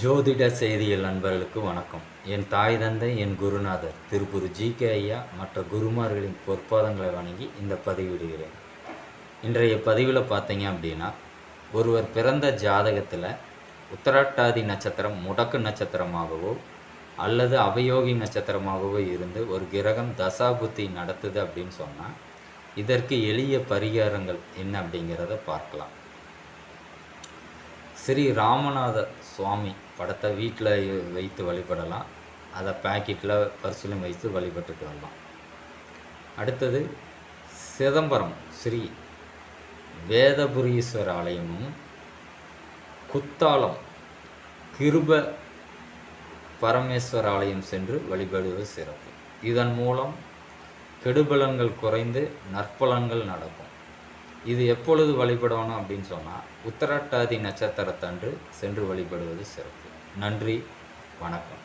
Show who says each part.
Speaker 1: ஜோதிட செய்தியில் நண்பர்களுக்கு வணக்கம். என் தாய் தந்தை என் குருநாதர் திருப்பூர் ஜி கே ஐயா மற்ற குருமார்களின் பொற்பாதங்களை வணங்கி இந்த பதிவிடுகிறேன். இன்றைய பதிவில் பார்த்தீங்க அப்படின்னா ஒருவர் பிறந்த ஜாதகத்தில் உத்தராட்டாதி நட்சத்திரம் முடக்கு நட்சத்திரமாகவோ அல்லது அவயோகி நட்சத்திரமாகவோ இருந்து ஒரு கிரகம் தசாபுத்தி நடத்துது அப்படின்னு சொன்னால் இதற்கு எளிய பரிகாரங்கள் என்ன அப்படிங்கிறத பார்க்கலாம். ஸ்ரீ ராமநாத சுவாமி படத்தை வீட்டில் வைத்து வழிபடலாம். அதை பேக்கெட்டில் பரிசிலும் வைத்து வழிபட்டுட்டு வரலாம். அடுத்தது சிதம்பரம் ஸ்ரீ வேதபுரீஸ்வர ஆலயமும் குத்தாலம் கிருப பரமேஸ்வர ஆலயம் சென்று வழிபடுவது சிறப்பு. இதன் மூலம் கெடுபலன்கள் குறைந்து நற்பலன்கள் நடக்கும். இது எப்பொழுது வழிபடணும் அப்படின்னு சொன்னால் உத்தராட்டாதி நட்சத்திரத்தன்று சென்று வழிபடுவது சிறப்பு. நன்றி வணக்கம்.